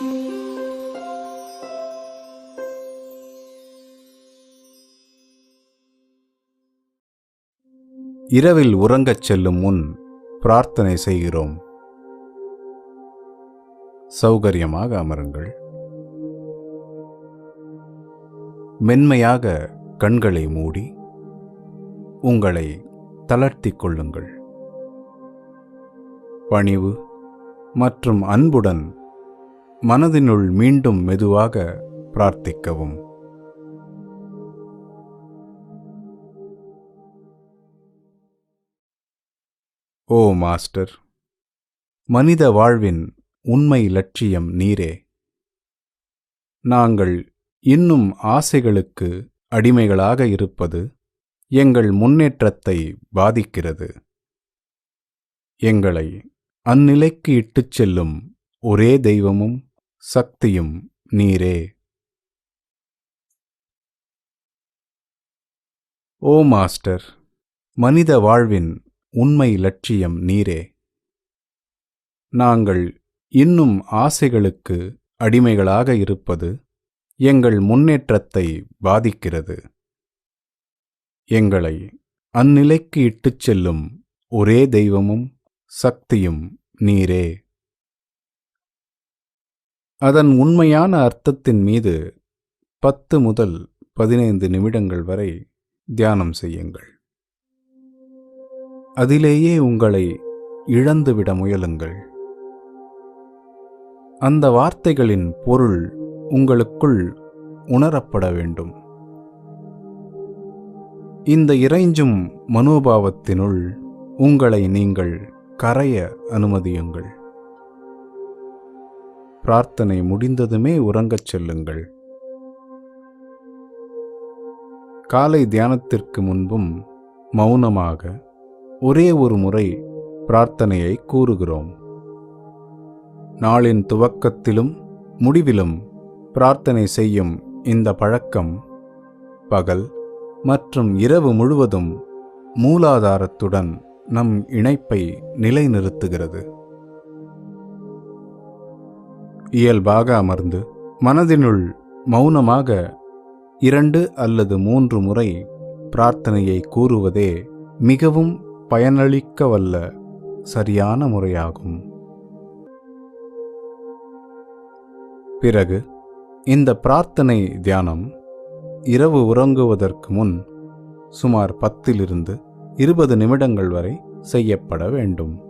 இரவில் உறங்கச் செல்லும் முன் பிரார்த்தனை செய்கிறோம். சௌகரியமாக அமருங்கள். மென்மையாக கண்களை மூடி உங்களை தளர்த்திக் கொள்ளுங்கள். பணிவு மற்றும் அன்புடன் மனதினுள் மீண்டும் மெதுவாக பிரார்த்திக்கவும். ஓ மாஸ்டர் மனித வாழ்வின் உண்மை லட்சியம் நீரே. நாங்கள் இன்னும் ஆசைகளுக்கு அடிமைகளாக இருப்பது எங்கள் முன்னேற்றத்தை பாதிக்கிறது. எங்களை அந்நிலைக்கு இட்டுச் செல்லும் ஒரே தெய்வமும் சக்தியும் நீரே. ஓ மாஸ்டர் மனித வாழ்வின் உண்மை லட்சியம் நீரே. நாங்கள் இன்னும் ஆசைகளுக்கு அடிமைகளாக இருப்பது எங்கள் முன்னேற்றத்தை பாதிக்கிறது. எங்களை அந்நிலைக்கு இட்டுச் செல்லும் ஒரே தெய்வமும் சக்தியும் நீரே. அதன் உண்மையான அர்த்தத்தின் மீது பத்து முதல் பதினைந்து நிமிடங்கள் வரை தியானம் செய்யுங்கள். அதிலேயே உங்களை இழந்துவிட முயலுங்கள். அந்த வார்த்தைகளின் பொருள் உங்களுக்குள் உணரப்பட வேண்டும். இந்த இறைஞ்சும் மனோபாவத்தினுள் உங்களை நீங்கள் கரைய அனுமதியுங்கள். பிரார்த்தனை முடிந்ததுமே உறங்கச் செல்லுங்கள். காலை தியானத்திற்கு முன்பும் மௌனமாக ஒரே ஒரு முறை பிரார்த்தனையை கூறுகிறோம். நாளின் துவக்கத்திலும் முடிவிலும் பிரார்த்தனை செய்யும் இந்த பழக்கம் பகல் மற்றும் இரவு முழுவதும் மூலாதாரத்துடன் நம் இணைப்பை நிலைநிறுத்துகிறது. இயல்பாக அமர்ந்து மனதினுள் மௌனமாக இரண்டு அல்லது மூன்று முறை பிரார்த்தனையை கூறுவதே மிகவும் பயனளிக்க வல்ல சரியான முறையாகும். பிறகு இந்த பிரார்த்தனை தியானம் இரவு உறங்குவதற்கு முன் சுமார் பத்திலிருந்து இருபது நிமிடங்கள் வரை செய்யப்பட வேண்டும்.